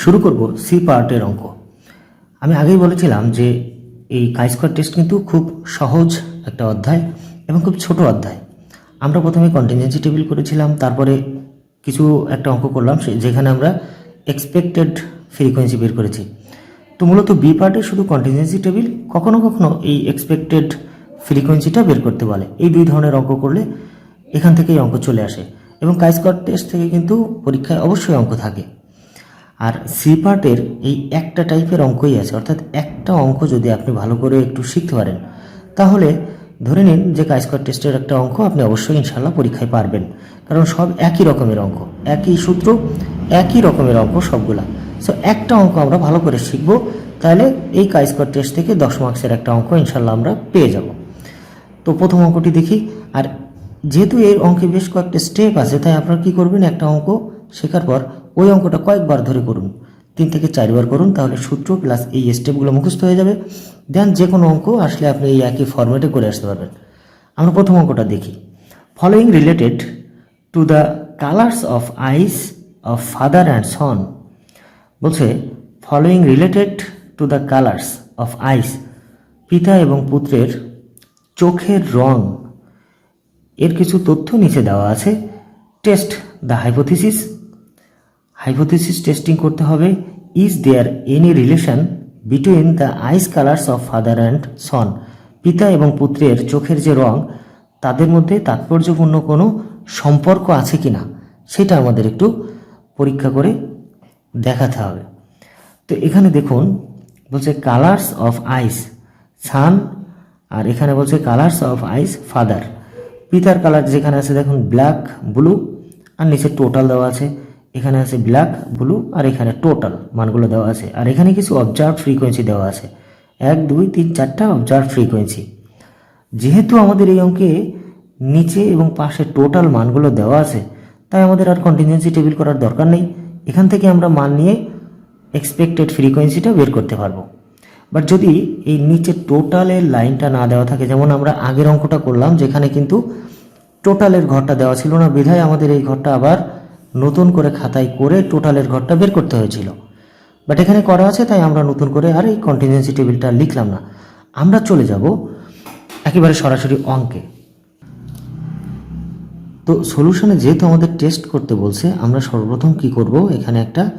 শুরু করব সি পার্টের অঙ্ক। আমি আগেই বলেছিলাম যে এই কাই স্কোয়ার টেস্ট কিন্তু খুব সহজ একটা অধ্যায় এবং খুব ছোট অধ্যায়। আমরা প্রথমে কন্টিনজেন্সি টেবিল করেছিলাম, তারপরে কিছু একটা অঙ্ক করলাম যেখানে আমরা এক্সপেক্টেড ফ্রিকোয়েন্সি বের করেছি। তো মূলত বি পার্টে শুধু কন্টিনজেন্সি টেবিল কখনো কখনো এই এক্সপেক্টেড ফ্রিকোয়েন্সিটা বের করতে বলে। এই দুই ধরনের অঙ্ক করলে এখান থেকেই অঙ্ক চলে আসে। এবং কাই স্কোয়ার টেস্ট থেকে কিন্তু পরীক্ষায় অবশ্যই অঙ্ক থাকে। আর সি পার্টের এই একটা টাইপের অঙ্কই আছে। অর্থাৎ একটা অঙ্ক যদি আপনি ভালো করে একটু শিখতে পারেন, তাহলে ধরে নিন যে কাই স্কোয়ার টেস্টের একটা অঙ্ক আপনি অবশ্যই ইনশাল্লাহ পরীক্ষায় পারবেন। কারণ সব একই রকমের অঙ্ক, একই সূত্র, একই রকমের অঙ্ক সবগুলা। সো একটা অঙ্ক আমরা ভালো করে শিখব, তাহলে এই কাই স্কোয়ার টেস্ট থেকে দশ মার্কসের একটা অঙ্ক ইনশাল্লাহ আমরা পেয়ে যাব। তো প্রথম অঙ্কটি দেখি, আর যেহেতু এই অঙ্কে বেশ কয়েকটা স্টেপ আছে, তাই আপনারা কী করবেন, একটা অঙ্ক শেখার পর ওই অঙ্কটা কয়েকবার ধরে করুন। তিন থেকে চারবার করুন, তাহলে সূত্র প্লাস এই স্টেপগুলো মুখস্থ হয়ে যাবে। দেন যে কোনো অঙ্ক আসলে আপনি এই একই ফরম্যাটে করে আসতে পারবেন। আমরা প্রথম অঙ্কটা দেখি। Following related to the colours of eyes of father and son বলছে following related to the colours of eyes পিতা এবং পুত্রের চোখের রং। এর কিছু তথ্য নিচে দেওয়া আছে। Test the hypothesis hypothesis testing করতে হবে is there any relation between the eyes colours of father and son পিতা এবং পুত্রের চোখের যে রং, তাদের মধ্যে তাৎপর্যপূর্ণ কোনো সম্পর্ক আছে কি না সেটা আমাদের একটু পরীক্ষা করে দেখাতে হবে। তো এখানে দেখুন, বলছে কালার্স অফ আইস সান আর এখানে বলছে কালার্স অফ আইস ফাদার পিতার কালার যেখানে আছে দেখুন ব্ল্যাক ব্লু আর নিচে টোটাল দেওয়া আছে। এখানে আছে ব্ল্যাক ব্লু আর এখানে টোটাল মানগুলো দেওয়া আছে। আর এখানে কিছু অবজার্ভ ফ্রিকোয়েন্সি দেওয়া আছে। এক, দুই, তিন, চারটা অবজার্ভ ফ্রিকোয়েন্সি যেহেতু আমাদের এই অঙ্কে নিচে এবং পাশে টোটাল মানগুলো দেওয়া আছে, তাই আমাদের আর কন্টিনিউসি টেবিল করার দরকার নেই। এখান থেকে আমরা মান নিয়ে এক্সপেক্টেড ফ্রিকোয়েন্সিটা বের করতে পারব। বাট যদি এই নিচে টোটালের লাইনটা না দেওয়া থাকে, যেমন আমরা আগের অঙ্কটা করলাম, যেখানে কিন্তু টোটালের ঘরটা দেওয়া ছিল না, বিধায় আমাদের এই ঘরটা আবার নতুন করে খাতায় করে টোটালের ঘরটা বের করতে হয়েছিল। বাট এখানে করা আছে, তাই আমরা নতুন করে আর এই কন্টিনিউসি টেবিলটা লিখলাম না। আমরা চলে যাব একেবারে সরাসরি অঙ্কে। তো সলিউশনে যেহেতু আমাদের টেস্ট করতে বলছে, আমরা সর্বপ্রথম কি করব? এখানে একটা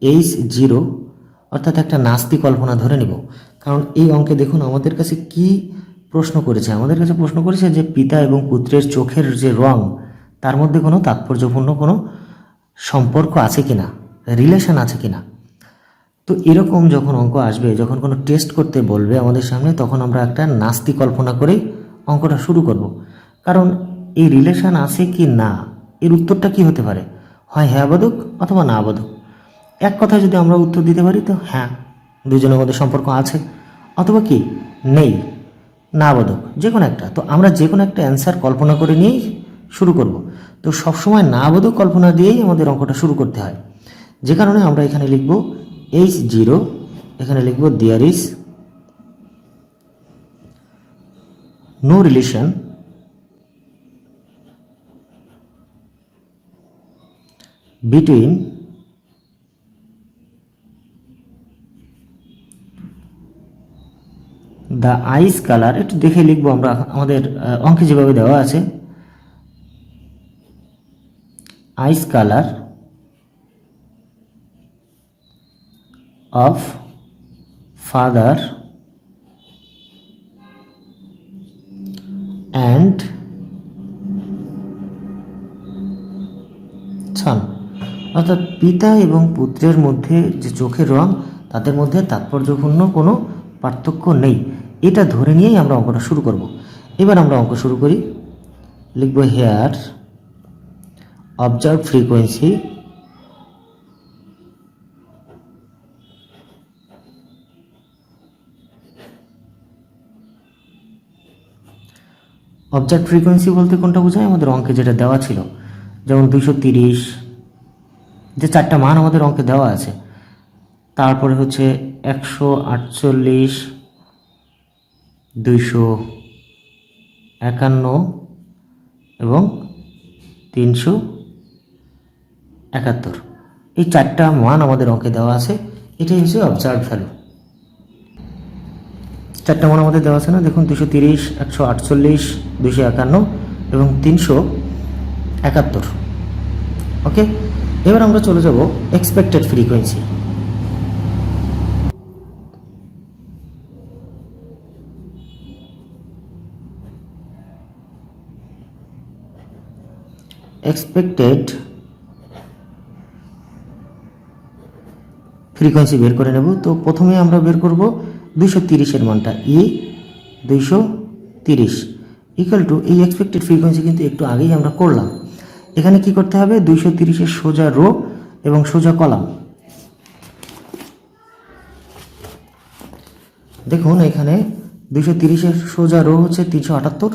এইচ জিরো অর্থাৎ একটা নাস্তি কল্পনা ধরে নিব। কারণ এই অঙ্কে দেখুন আমাদের কাছে কি প্রশ্ন করেছে। আমাদের কাছে প্রশ্ন করেছে যে পিতা এবং পুত্রের চোখের যে রং, তার মধ্যে কোনো তাৎপর্যপূর্ণ কোনো সম্পর্ক আছে কিনা? রিলেশন আছে কিনা? তো এরকম যখন অঙ্ক আসবে, যখন কোনো টেস্ট করতে বলবে আমাদের সামনে, তখন আমরা একটা নাস্তি কল্পনা করেই অঙ্কটা শুরু করব। কারণ এই রিলেশন আছে কি না? এর উত্তরটা কি হতে পারে? হয় হ্যাঁ বোধক অথবা না বোধক এক কথায় যদি আমরা উত্তর দিতে পারি, তো হ্যাঁ দুজনের মধ্যে সম্পর্ক আছে। অথবা কি? নেই, না বোধক যে কোনো একটা। তো আমরা যে কোনো একটা অ্যান্সার কল্পনা করে নিয়েই শুরু করব। তো সবসময় না বোধক কল্পনা দিয়েই আমাদের অঙ্কটা শুরু করতে হয়। যে কারণে আমরা এখানে লিখব এইচ জিরো এখানে লিখব there is no relation between the eyes colour একটু দেখে লিখব আমরা আমাদের অঙ্কে যেভাবে দেওয়া আছে। Eyes colour of father and son অর্থাৎ পিতা এবং পুত্রের মধ্যে যে চোখের রং, তাদের মধ্যে তাৎপর্যপূর্ণ কোনো পার্থক্য নেই। এটা ধরে নিয়েই আমরা অঙ্কটা শুরু করব। এবার আমরা অঙ্ক শুরু করি। লিখব here observe frequency observe frequency বলতে কোনটা বোঝায়? আমাদের অঙ্কে যেটা দেওয়া ছিল, যেমন দুশো তিরিশ, যে চারটা মান আমাদের অঙ্কে দেওয়া আছে, তারপরে হচ্ছে একশো আটচল্লিশ, দুইশো একান্ন এবং তিনশো একাত্তর। এই চারটা মান আমাদের অঙ্কে দেওয়া আছে, এটাই হচ্ছে অবজার্ভ ভ্যালু চারটা মান আমাদের দেওয়া আছে না? দেখুন, দুশো তিরিশ, একশো আটচল্লিশ, দুশো একান্ন এবং তিনশো একাত্তর। ওকে এবার আমরা চলে যাব এক্সপেক্টেড ফ্রিকোয়েন্সি এক্সপেক্টেড ফ্রিকোয়েন্সি বের করে নেব। তো প্রথমে আমরা বের করব দুইশো তিরিশের মানটা ই দুইশো তিরিশ। ইকুয়াল টু এই এক্সপেক্টেড ফ্রিকোয়েন্সি কিন্তু একটু আগেই আমরা করলাম। এখানে কি করতে হবে? দুইশো তিরিশের সোজা রো এবং সোজা কলাম দেখুন এখানে দুইশো তিরিশের সোজা রো হচ্ছে তিনশো আটাত্তর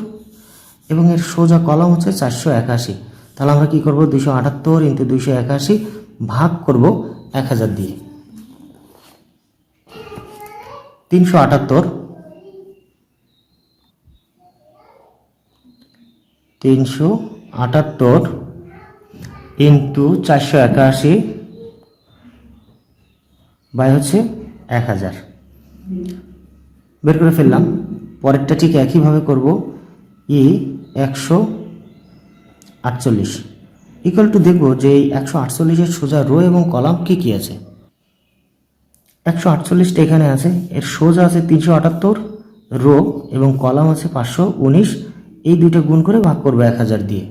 এবং এর সোজা কলাম হচ্ছে চারশো একাশি। তাহলে আমরা কি করব? দুইশো আটাত্তর ইন্টু দুইশো একাশি ভাগ করব এক হাজার দিয়ে। তিনশো আটাত্তর। তিনশো আটাত্তর ইন্টু চারশো একাশি বাই হচ্ছে এক হাজার। বের করে ফেললাম। পরেরটা ঠিক একইভাবে করব। ই একশো আটচল্লিশ। ইকুয়াল টু দেখব যে এই একশো আটচল্লিশের সোজা রো এবং কলাম কি কি আছে। একশো আটচল্লিশটা এখানে আছে। এর সোজা আছে তিনশো আটাত্তর, রো এবং কলাম আছে পাঁচশো উনিশ। এই দুইটা গুণ করে ভাগ করব এক হাজার দিয়ে।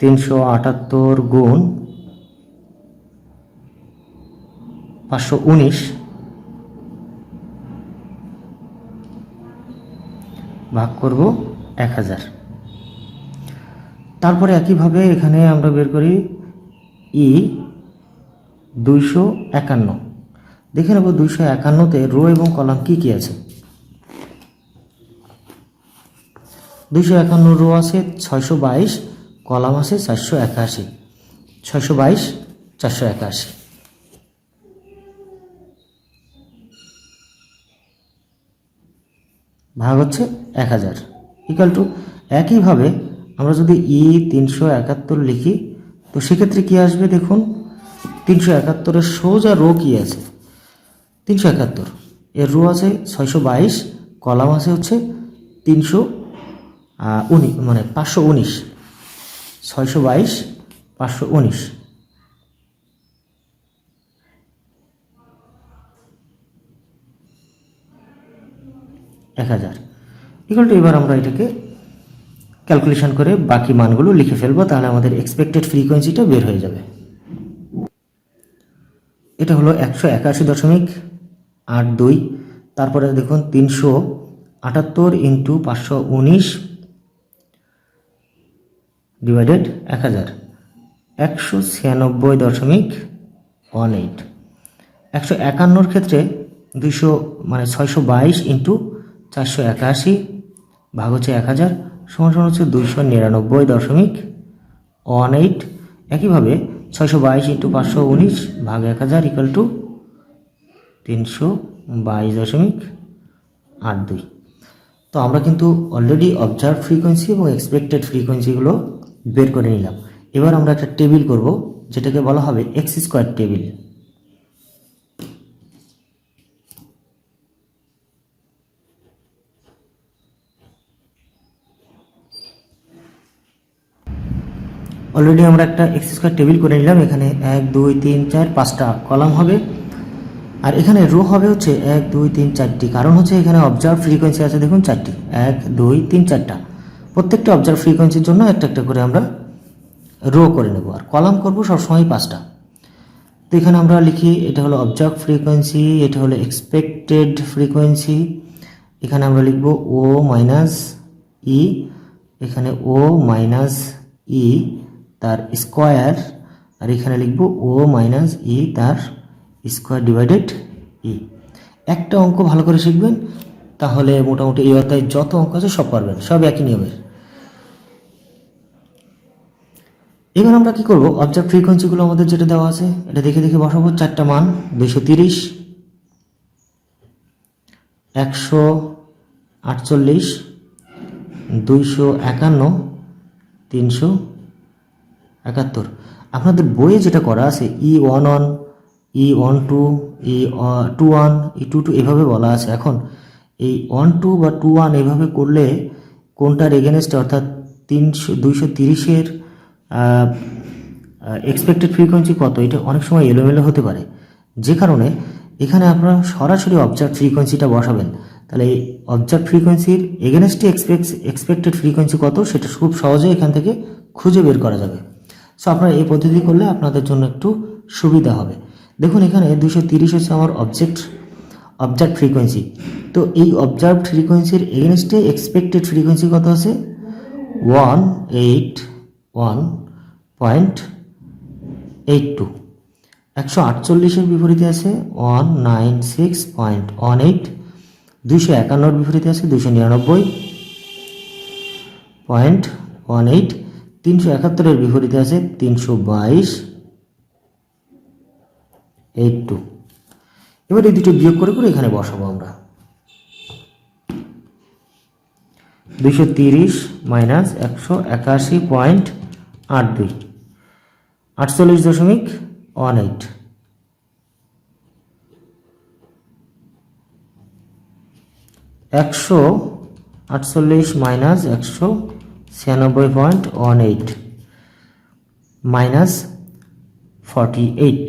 তিনশো আটাত্তর গুণ পাঁচশো উনিশ ভাগ করব এক হাজার। তারপরে একইভাবে এখানে আমরা বের করি ই দুইশো একান্ন। দেখে নেব দুইশো একান্নতে রো এবং কলাম কি কি আছে। দুইশো একান্ন রো আছে ছয়শো বাইশ, কলাম আছে চারশো একাশি। ছয়শো বাইশ, চারশো একাশি। ভাগ হচ্ছে এক হাজার। ইকাল টু একইভাবে আমরা যদি ই তিনশো একাত্তর লিখি, তো সেক্ষেত্রে কী আসবে দেখুন তিনশো একাত্তরের সোজা রো কী আছে? তিনশো একাত্তর। এর রো আছে ছয়শো বাইশ, কলাম আছে হচ্ছে তিনশো উনি মানে পাঁচশো উনিশ। ছয়শো বাইশ, পাঁচশো উনিশ। এক হাজার। ইকুয়াল টু এবার আমরা এটাকে ক্যালকুলেশন করে বাকি মানগুলো লিখে ফেলব, তাহলে আমাদের এক্সপেক্টেড ফ্রিকোয়েন্সিটা বের হয়ে যাবে। এটা হলো একশো একাশি দশমিক আট দুই। তারপরে দেখুন তিনশো আটাত্তর ইন্টু পাঁচশো উনিশ ডিভাইডেড এক হাজার। একশো ছিয়ানব্বই দশমিক ওয়ান এইট। একশো একান্নর ক্ষেত্রে দুইশো মানে ছয়শো বাইশ ইন্টু চারশো একাশি ভাগ হচ্ছে এক হাজার, সমান সমান হচ্ছে দুইশো নিরানব্বই দশমিক ওয়ান এইট। একইভাবে ছয়শো বাইশ ইন্টু পাঁচশো উনিশ ভাগ এক হাজার ইকাল টু তিনশো বাইশ দশমিক আট দুই। তো আমরা কিন্তু অলরেডি অবজার্ভ ফ্রিকোয়েন্সি এবং এক্সপেক্টেড ফ্রিকোয়েন্সিগুলো বের করে নিলাম। এবার আমরা একটা টেবিল করব, যেটাকে বলা হবে এক্স স্কোয়ার টেবিল অলরেডি আমরা একটা এক্স স্কোয়ার টেবিল করে নিলাম, এখানে এক, দুই, তিন, চার, পাঁচটা কলাম হবে। আর এখানে রো হবে হচ্ছে এক, দুই, তিন, চারটি। কারণ হচ্ছে এখানে অবজার্ভ ফ্রিকোয়েন্সি আছে, দেখুন, চারটি। এক, দুই, তিন, চারটা। প্রত্যেকটা অবজার্ভ ফ্রিকোয়েন্সির জন্য একটা একটা করে আমরা রো করে নেব। আর কলাম করব সবসময় পাঁচটা। তো এখানে আমরা লিখি, এটা হলো অবজার্ভ ফ্রিকোয়েন্সি এটা হলো এক্সপেক্টেড ফ্রিকোয়েন্সি এখানে আমরা লিখব ও মাইনাস ই এখানে ও মাইনাস ই তার স্কোয়ার, আর এখানে লিখব ও মাইনাস ই তার স্কোয়ার ডিভাইডেড ই। একটা অঙ্ক ভালো করে শিখবেন, তাহলে মোটামুটি এই অধ্যায়ে যত অঙ্ক আছে সব পারবেন, সব একই নিয়মের। এবার আমরা কি করব? অবজার্ভ ফ্রিকোয়েন্সিগুলো আমাদের যেটা দেওয়া আছে, এটা দেখে দেখে বসাবো, চারটা মান, দুইশো তিরিশ, একশো আটচল্লিশ, দুইশো একান্ন, তিনশো একাত্তর। আপনাদের বইয়ে যেটা করা আছে E one one E one two E two one E two two এভাবে বলা আছে। এখন এই ওয়ান টু বা টু ওয়ান এভাবে করলে কোনটার এগেনস্টে অর্থাৎ তিনশো, দুইশো তিরিশের এক্সপেক্টেড ফ্রিকোয়েন্সি কত? এটা অনেক সময় এলোমেলো হতে পারে। যে কারণে এখানে আপনারা সরাসরি অবজার্ভ ফ্রিকোয়েন্সিটা বসাবেন। তাহলে এই অবজার্ভ ফ্রিকোয়েন্সির এগেনস্টে এক্সপেক্ট এক্সপেক্টেড ফ্রিকোয়েন্সি কত? সেটা খুব সহজে এখান থেকে খুঁজে বের করা যাবে। সো আপনারা এই পদ্ধতি করলে আপনাদের জন্য একটু সুবিধা হবে। দেখুন, এখানে দুশো তিরিশ হচ্ছে আমার অবজেক্ট অবজার্ভ ফ্রিকোয়েন্সি তো এই অবজার্ভ ফ্রিকোয়েন্সির এগেনস্টে এক্সপেক্টেড ফ্রিকোয়েন্সি কত আছে? One eight one point eight two একশো আটচল্লিশের বিপরীতে আছে one nine six point one eight দুশো একান্নর বিপরীতে আছে, দুশো নিরানব্বই। পয়েন্ট ওয়ান এইট তিনশো একাত্তরের বিপরীতে আছে তিনশো বাইশ। এইট। টু এবার এই দুটো বিয়োগ করে করে এখানে বসাবো আমরা। দুইশো তিরিশ মাইনাস একশো একাশি পয়েন্ট আট দুই। আটচল্লিশ দশমিক ওয়ান এইট। একশো আটচল্লিশ মাইনাস একশো ছিয়ানব্বই point one eight minus forty eight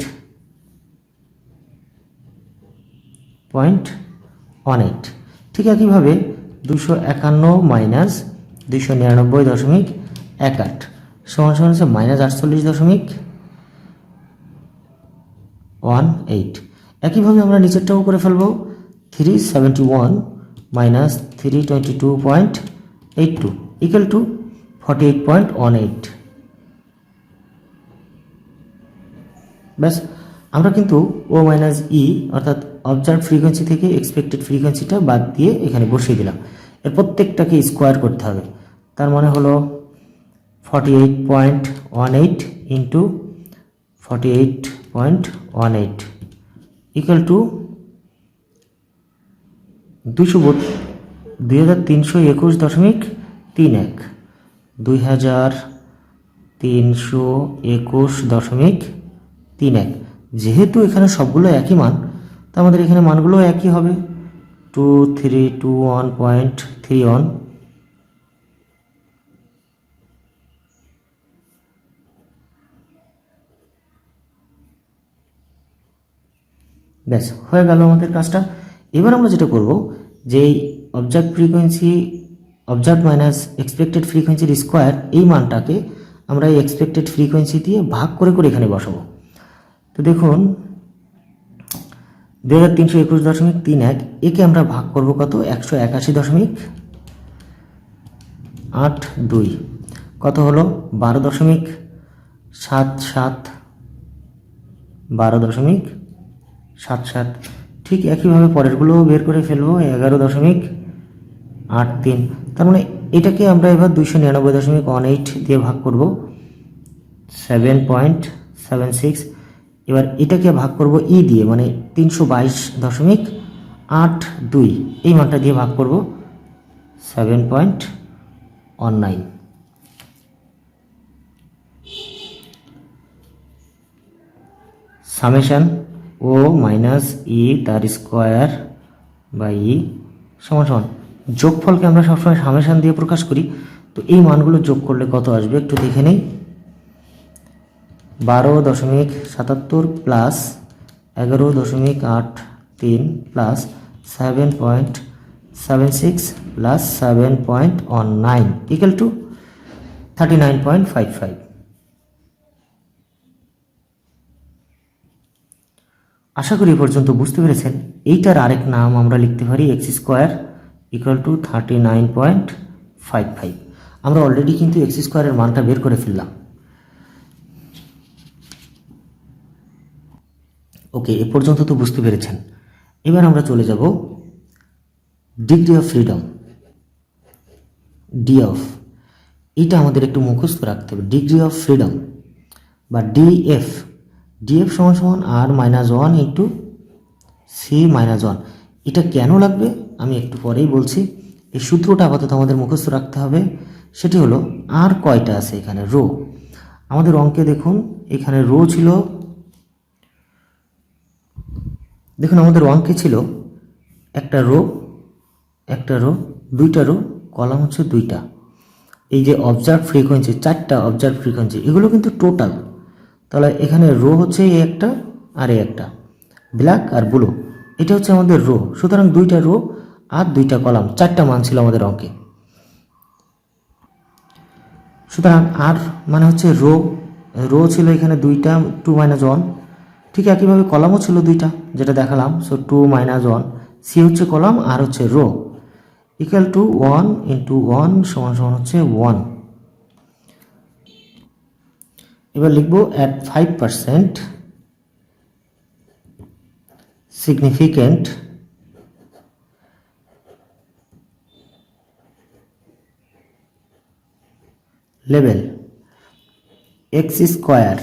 point one eight ঠিক একইভাবে দুশো একান্ন মাইনাস দুশো নিরানব্বই দশমিক এক আট, সমান সমান হচ্ছে মাইনাস আটচল্লিশ দশমিক ওয়ান এইট একইভাবে আমরা নিচেরটাও করে ফেলব three seventy one minus three twenty two point eight two point one eight ব্যাস, আমরা কিন্তু ও মাইনাস ই অর্থাৎ অবজার্ভ ফ্রিকোয়েন্সি থেকে এক্সপেক্টেড ফ্রিকোয়েন্সিটা বাদ দিয়ে এখানে বসিয়ে দিলাম। এর প্রত্যেকটাকে স্কোয়ার করতে হবে। তার মানে হলো forty eight point one eight into forty eight point one eight equal to দুশো দুই হাজার তিনশো একুশ দশমিক তিন এক, দুই হাজার তিনশো একুশ দশমিক তিন এক। যেহেতু এখানে সবগুলো একই মান তো আমাদের এখানে মানগুলো একই হবে। Two three two one point three one ব্যাস, হয়ে গেল আমাদের কাজটা। এবার আমরা যেটা করব যে observe frequency observe minus expected ফ্রিকোয়েন্সির square এই মানটাকে আমরা এই এক্সপেক্টেড ফ্রিকোয়েন্সি দিয়ে ভাগ করে করে এখানে বসাবো। তো দেখুন, দুই হাজার তিনশো একুশ দশমিক তিন এক, একে আমরা ভাগ করব কত? একশো একাশি দশমিক আট দুই। কত হলো? বারো দশমিক সাত সাত, বারো দশমিক সাত সাত। ঠিক একইভাবে পরেরগুলোও বের করে ফেলব, এগারো দশমিক আট তিন। তার মানে এটাকে আমরা এবার দুইশো নিরানব্বই দশমিক ওয়ান এইট দিয়ে ভাগ করব। সেভেন পয়েন্ট সেভেন সিক্স এবার এটাকে ভাগ করব ই দিয়ে মানে তিনশো বাইশ দশমিক আট দুই। এই মানটা দিয়ে ভাগ করব seven point one nine summation O minus E তার স্কোয়ার বাই ই সমান সমান। যোগফলকে আমরা সবসময় সামেশান দিয়ে প্রকাশ করি, তো এই মানগুলো যোগ করলে কত আসবে একটু দেখে নেই। বারো দশমিক সাতাত্তর প্লাস এগারো দশমিক আট তিন plus seven point seven six plus seven point one nine equal to thirty nine point five five আশা করি পর্যন্ত বুঝতে পেরেছেন। এইটার আরেক নাম আমরা লিখতে পারি X square equal to thirty nine point five five আমরা অলরেডি কিন্তু এক্স স্কোয়ারের মানটা বের করে ফেললাম। ওকে, এ পর্যন্ত তো বুঝতে পেরেছেন। এবার আমরা চলে যাব degree of freedom D of এটা আমাদের একটু মুখস্থ রাখতে হবে। ডিগ্রি অফ ফ্রিডম বা ডিএফ ডিএফ সমান সমান R minus one into C minus one এটা কেন লাগবে? আমি একটু পরেই বলছি, এই সূত্রটা আপাতত আমাদের মুখস্থ রাখতে হবে। সেটি হলো, আর কয়টা আছে এখানে? রো। আমাদের অঙ্কে দেখুন, এখানে রো ছিল, দেখুন আমাদের অঙ্কে ছিল একটা রো একটা রো, দুইটা রো, কলাম হচ্ছে দুইটা। এই যে অবজার্ভ ফ্রিকোয়েন্সি চারটা অবজার্ভ ফ্রিকোয়েন্সি এগুলো কিন্তু টোটাল তাহলে এখানে রো হচ্ছে এই একটা, আর এই একটা। ব্ল্যাক আর ব্লু, এটা হচ্ছে আমাদের রো। সুতরাং দুইটা রো আর দুইটা কলাম, চারটা মান ছিল আমাদের অঙ্কে। সুতরাং আর মানে হচ্ছে রো রো ছিল এখানে দুইটা টু মাইনাস ওয়ান ঠিক একইভাবে কলামও ছিল দুইটা, যেটা দেখালাম। So two minus one C হচ্ছে কলাম, আর হচ্ছে row. Equal to one into one সমান সমান হচ্ছে ওয়ান এবার লিখব at five percent significant level x square,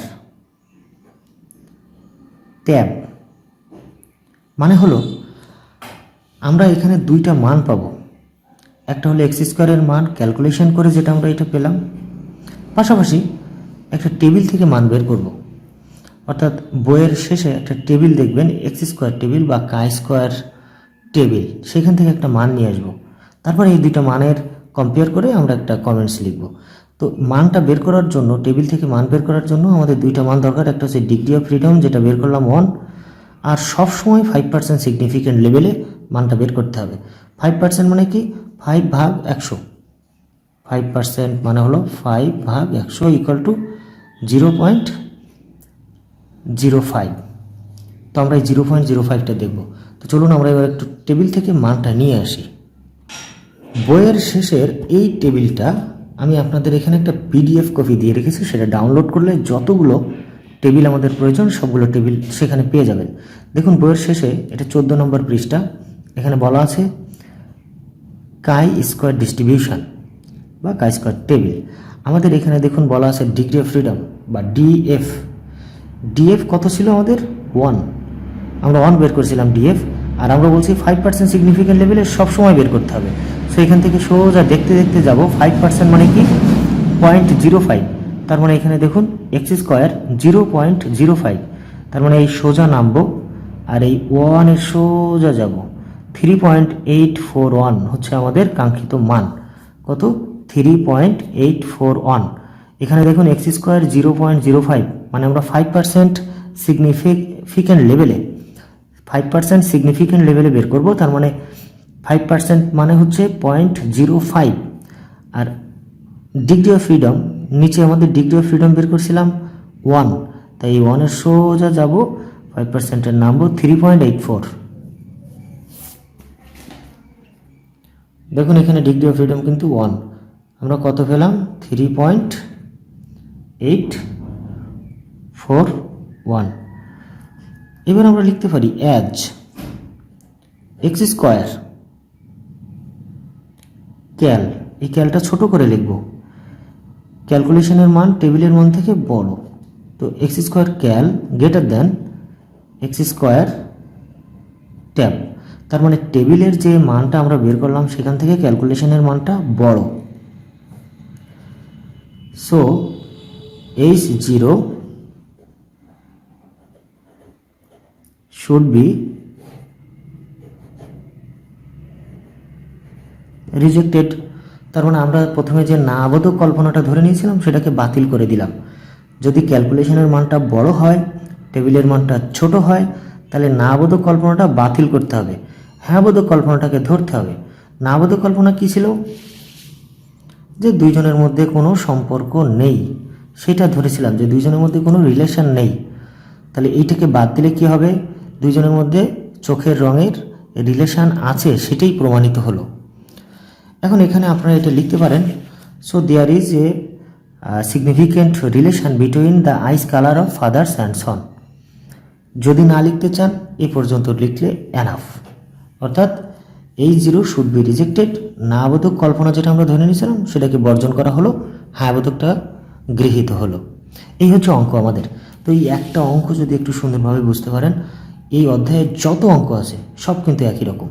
tab মানে হলো আমরা এখানে দুইটা মান পাবো। একটা হলো এক্স স্কোয়ারের মান ক্যালকুলেশন করে যেটা আমরা এটা পেলাম। পাশাপাশি একটা টেবিল থেকে মান বের করব। অর্থাৎ বইয়ের শেষে একটা টেবিল দেখবেন এক্স স্কোয়ার টেবিল বা কাই স্কোয়ার টেবিল। সেখান থেকে একটা মান নিয়ে আসব। তারপরে এই দুইটা মানের কম্পেয়ার করে আমরা একটা কমেন্টস লিখব। তো মানটা বের করার জন্য, টেবিল থেকে মান বের করার জন্য আমাদের দুইটা মান দরকার। একটা হচ্ছে ডিগ্রি অফ ফ্রিডম যেটা বের করলাম ওয়ান আর সব সময় ফাইভ পার্সেন্ট সিগনিফিকেন্ট লেভেলে মানটা বের করতে হবে। ফাইভ পার্সেন্ট মানে কি? ফাইভ ভাগ একশো। ফাইভ পার্সেন্ট মানে হলো ফাইভ ভাগ একশো equal to zero point zero five তো আমরা এই জিরো পয়েন্ট জিরো ফাইভটা দেখব। তো চলুন আমরা এবার একটু টেবিল থেকে মানটা নিয়ে আসি। বইয়ের শেষের এই টেবিলটা আমি আপনাদের এখানে একটা পিডিএফ কপি দিয়ে রেখেছি, সেটা ডাউনলোড করলে যতগুলো টেবিল আমাদের প্রয়োজন, সবগুলো টেবিল সেখানে পেয়ে যাবেন। দেখুন, বইয়ের শেষে এটা চোদ্দ নম্বর পৃষ্ঠা, এখানে বলা আছে কাই স্কোয়ার ডিস্ট্রিবিউশন বা কাই স্কোয়ার টেবিল আমাদের এখানে দেখুন, বলা আছে ডিগ্রি অফ ফ্রিডম বা ডিএফ ডিএফ কত ছিল আমাদের? ওয়ান আমরা ওয়ান বের করেছিলাম ডিএফ আর আমরা বলছি ফাইভ পার্সেন্ট সিগনিফিকেন্ট লেভেলে সবসময় বের করতে হবে। সো এখান থেকে সোজা দেখতে দেখতে যাব। ফাইভ পার্সেন্ট মানে কি? পয়েন্ট জিরো ফাইভ তার মানে এখানে দেখুন X square zero point zero five তার মানে এই সোজা নামবো আর এই ওয়ানের সোজা যাব। Three point eight four one হচ্ছে আমাদের কাঙ্ক্ষিত মান। কত? Three point eight four one এখানে দেখুন X square zero point zero five মানে আমরা ফাইভ পার্সেন্ট সিগনিফিকেন্ট লেভেলে ফাইভ পার্সেন্ট সিগনিফিকেন্ট লেভেলে বের করব, তার মানে ফাইভ পার্সেন্ট মানে হচ্ছে পয়েন্ট জিরো ফাইভ আর ডিগ্রি অফ ফ্রিডম নিচে আমাদের ডিগ্রি অফ ফ্রিডম বের করছিলাম ওয়ান তাই ওয়ানের সোজা যাব ফাইভ পার্সেন্টের নামবো থ্রি পয়েন্ট এইট ফোর দেখুন এখানে ডিগ্রি অফ ফ্রিডম কিন্তু ওয়ান আমরা কত পেলাম? Three point eight four one এবার আমরা লিখতে পারি অ্যাজ এক্স স্কোয়ার ক্যাল এই ক্যালটা ছোট করে লিখব। ক্যালকুলেশনের মান টেবিলের মান থেকে বড়। তো X square cal greater than X square tab তার মানে টেবিলের যে মানটা আমরা বের করলাম, সেখান থেকে ক্যালকুলেশনের মানটা বড়। So H zero should be rejected তার মানে আমরা প্রথমে যে না আবোধক কল্পনাটা ধরে নিয়েছিলাম, সেটাকে বাতিল করে দিলাম। যদি ক্যালকুলেশনের মানটা বড় হয়, টেবিলের মানটা ছোট হয়, তাহলে না আবোধক কল্পনাটা বাতিল করতে হবে। হ্যাঁ বোধক কল্পনাটাকে ধরতে হবে। না আবোধক কল্পনা কী ছিল? যে দুইজনের মধ্যে কোনো সম্পর্ক নেই। সেটা ধরেছিলাম যে দুইজনের মধ্যে কোনো রিলেশন নেই। তাহলে এইটাকে বাদ দিলে কি হবে? দুইজনের মধ্যে চোখের রঙের রিলেশন আছে সেটাই প্রমাণিত হলো। এখন এখানে আপনারা এটা লিখতে পারেন। So there is a significant relation between the eyes colour of fathers and son যদি না লিখতে চান, এ পর্যন্ত লিখলে অ্যানাফ অর্থাৎ এই জিরো শুড বি রিজেক্টেড না আবোধক কল্পনা যেটা আমরা ধরে নিয়েছিলাম, সেটাকে বর্জন করা হলো। হ্যাঁ আবোধকটা গৃহীত হলো। এই হচ্ছে অঙ্ক আমাদের। তো এই একটা অঙ্ক যদি একটু সুন্দরভাবে বুঝতে পারেন এই অধ্যায়ের যত অঙ্ক আছে সব কিন্তু একই রকম।